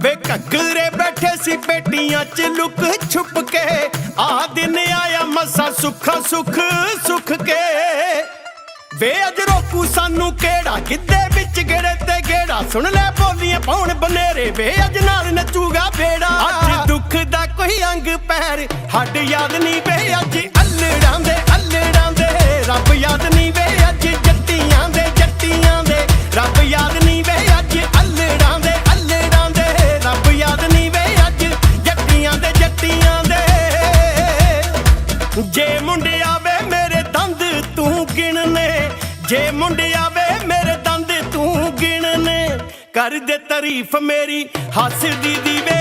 ਵੇ ਘੱਗਰੇ ਬੈਠੇ ਸੀ ਪੇਟੀਆਂ 'ਚ ਲੁਕ ਛੁਪ ਕੇ ਆ ਦਿਨ ਆਇਆ ਮਸਾ ਸੁੱਖਾ ਸੁਖ ਸੁਖ ਕੇ। ਵੇ ਅਜ ਰੋਕੂ ਸਾਨੂੰ ਕਿਹੜਾ? ਗਿੱਧੇ ਵਿੱਚ ਗੇੜੇ ਤੇ ਗੇੜਾ? ਸੁਣ ਲੈ ਬੋਲੀਆਂ ਪਾਉਣ ਬਨੇਰੇ। ਵੇ ਅਜ ਨਾਲ ਨੱਚੂਗਾ ਬੇੜਾ। ਅੱਜ ਦੁੱਖ ਦਾ ਕੋਈ ਅੰਗ ਪੈਰ। ਹੱਡ ਯਾਦ ਨਹੀਂ ਵੇ ਅੱਜ ਅਲੜਾਂ ਦੇ ਅਲੜਾਂ ਦੇ। ਰੱਬ ਯਾਦ ਨਹੀਂ ਵੇ ਅੱਜ ਜੱਟੀਆਂ ਦੇ ਜੱਟੀਆਂ ਦੇ। ਰੱਬ ਯਾਦ ਨਹੀਂ ਵੇ ਅੱਜ ਅਲੜਾਂ ਦੇ ਅਲੜਾਂ ਦੇ। ਰੱਬ ਯਾਦ ਨਹੀਂ ਵੇ ਅੱਜ ਜੱਟੀਆਂ ਦੇ ਜੱਟੀਆਂ ਦੇ। ਜੇ ਮੁੰਡਿਆ ਜੇ ਮੁੰਡਿਆ ਵੇ ਮੇਰੇ ਦੰਦ ਤੂੰ ਗਿਣਨੇ ਕਰ ਦੇ ਤਾਰੀਫ ਮੇਰੀ ਹੱਸਦੀ ਦੀ ਵੇ